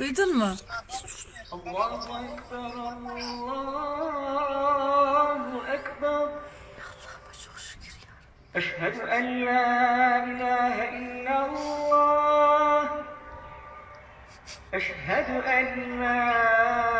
Duydun mu? Allahu Ekber, Allahu Ekber. Çok şükür ya. Eşhedü en la ilahe illallah. Eşhedü en la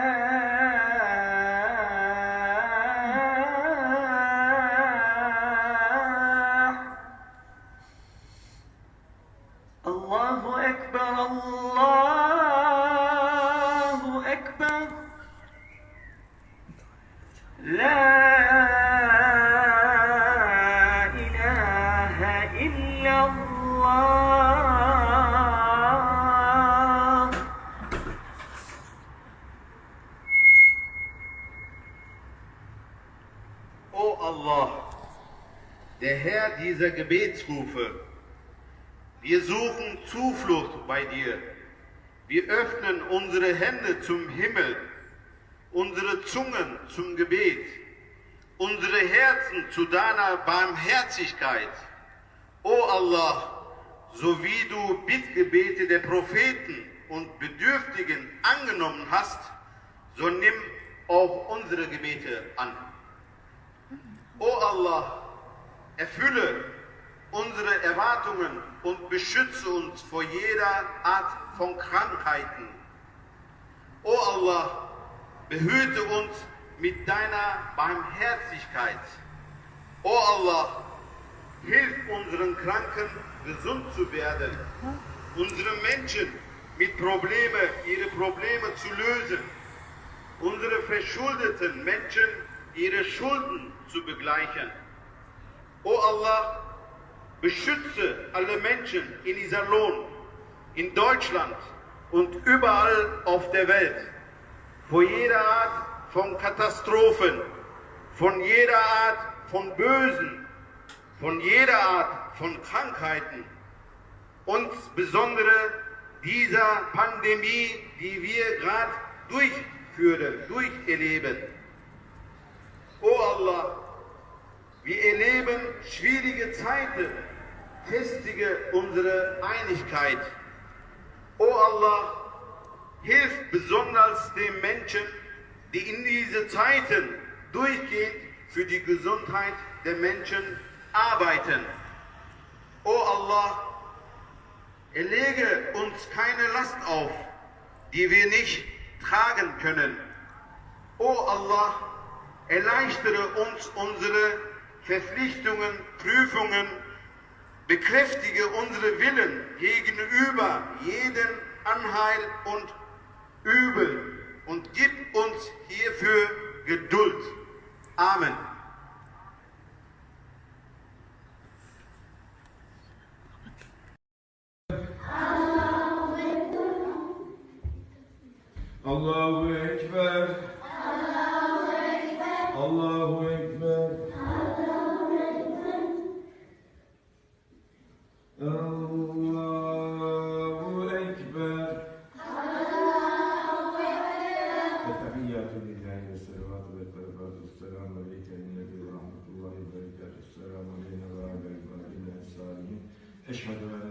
Herr dieser Gebetsrufe, wir suchen Zuflucht bei dir. Wir öffnen unsere Hände zum Himmel, unsere Zungen zum Gebet, unsere Herzen zu deiner Barmherzigkeit. O Allah, so wie du Bittgebete der Propheten und Bedürftigen angenommen hast, so nimm auch unsere Gebete an. O Allah, erfülle unsere Erwartungen und beschütze uns vor jeder Art von Krankheiten. O Allah, behüte uns mit deiner Barmherzigkeit. O Allah, hilf unseren Kranken gesund zu werden, unsere Menschen mit Problemen ihre Probleme zu lösen, unsere verschuldeten Menschen ihre Schulden zu begleichen. O Allah, beschütze alle Menschen in Iserlohn, in Deutschland und überall auf der Welt vor jeder Art von Katastrophen, von jeder Art von Bösen, von jeder Art von Krankheiten und besondere dieser Pandemie, die wir gerade durchführen, durcherleben. O Allah, wir erleben schwierige Zeiten, festige unsere Einigkeit. O Allah, hilf besonders den Menschen, die in diese Zeiten durchgehend für die Gesundheit der Menschen arbeiten. O Allah, erlege uns keine Last auf, die wir nicht tragen können. O Allah, erleichtere uns unsere Verpflichtungen, Prüfungen, bekräftige unsere Willen gegenüber jedem Anheil und Übel und gib uns hierfür Geduld. Amen. Allahu Ekber. Allahu Ekber. Allahu Ekber. اشهد ان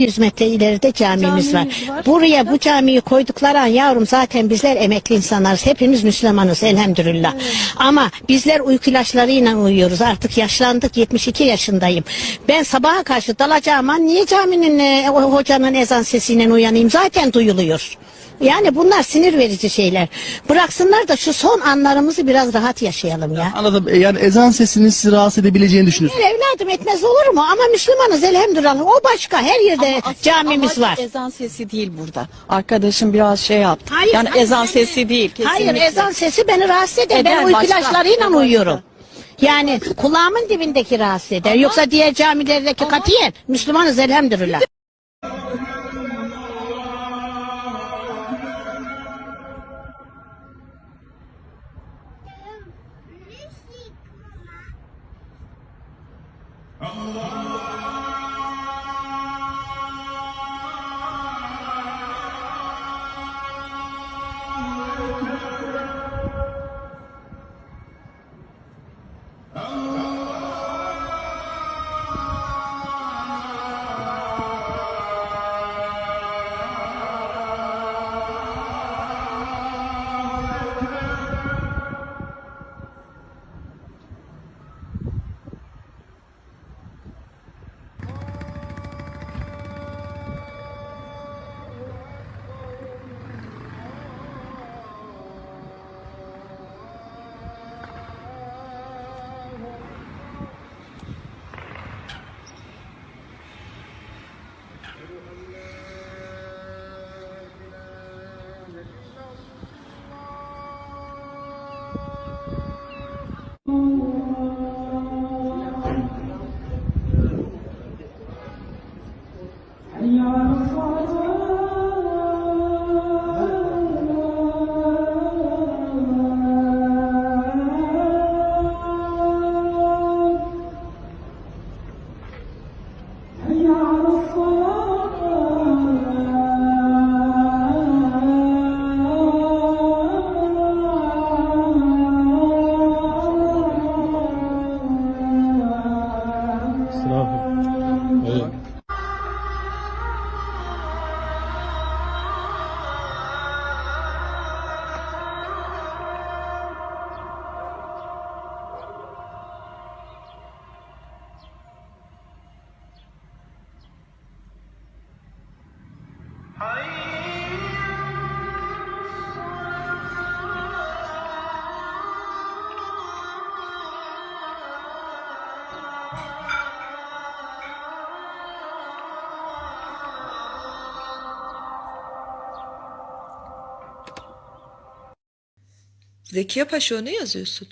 200 metre ileride camimiz var. Var. Buraya bu camiyi koydukları an yavrum zaten bizler emekli insanlarız. Hepimiz Müslümanız elhamdülillah. Ama bizler uyku ilaçlarıyla uyuyoruz. Artık yaşlandık 72 yaşındayım. Ben sabaha karşı dalacağım an niye caminin e, o hocanın ezan sesiyle uyanayım? Zaten duyuluyor. Yani bunlar sinir verici şeyler. Bıraksınlar da şu son anlarımızı biraz rahat yaşayalım ya. Anladım. E, Yani ezan sesinin sizi rahatsız edebileceğini düşünüyorsunuz. Evladım etmez olur mu? Ama Müslümanız elhamdülillah. O başka her yerde Ama asıl camimiz amaç var. Ezan sesi değil burada. Arkadaşım biraz şey yaptı. Hayır, yani hayır, ezan hayır. sesi değil. Hayır kesinlikle. ezan sesi beni rahatsız eder. Eder, ben uyku ilaçlarıyla uyuyorum. Yani kulağımın dibindeki rahatsız eder. Yoksa diğer camilerdeki katiyen Müslümanız elhamdülillah. Zekiye Paşa ne yazıyorsun?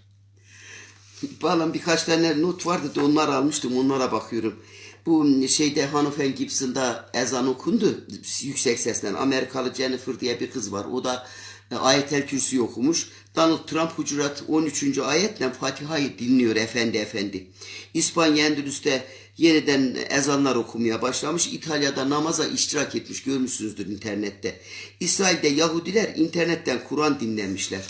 Valla birkaç tane not vardı da onları almıştım onlara bakıyorum. Bu şeyde Hanover Gibson'da ezan okundu yüksek sesle. Amerikalı Jennifer diye bir kız var. O da e, ayetel kürsü okumuş. Donald Trump Hucurat 13. ayetle Fatiha'yı dinliyor efendi efendi. İspanya Endülüs'te yeniden ezanlar okumaya başlamış. İtalya'da namaza iştirak etmiş görmüşsünüzdür internette. İsrail'de Yahudiler internetten Kur'an dinlemişler.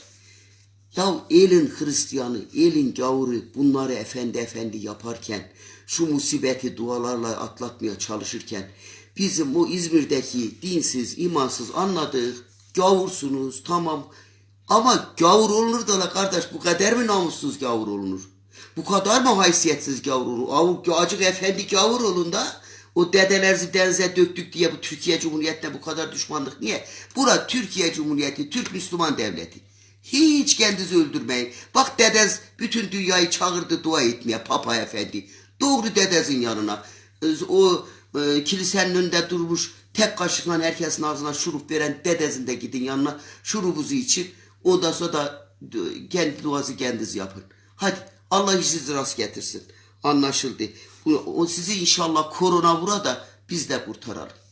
Ya elin Hristiyanı, elin gavuru bunları efendi efendi yaparken, şu musibeti dualarla atlatmaya çalışırken, bizim bu İzmir'deki dinsiz, imansız anladık, gavursunuz tamam. Ama gavur olunur da la kardeş bu kadar mı namussuz gavur olunur? Bu kadar mı haysiyetsiz gavur olunur? Avu, acık efendi gavur olun da o dedelerinizi denize döktük diye bu Türkiye Cumhuriyeti'ne bu kadar düşmanlık niye? Bura Türkiye Cumhuriyeti, Türk Müslüman Devleti. Hiç kendinizi öldürmeyin. Bak dedez bütün dünyayı çağırdı dua etmeye Papa Efendi. Doğru dedezin yanına. O e, kilisenin önünde durmuş tek kaşıkla herkesin ağzına şurup veren dedezin de gidin yanına şurubuzu için. Ondan sonra da kendi duası kendiniz yapın. Hadi Allah işinizi rast getirsin. Anlaşıldı. O sizi inşallah korona vura da biz de kurtaralım.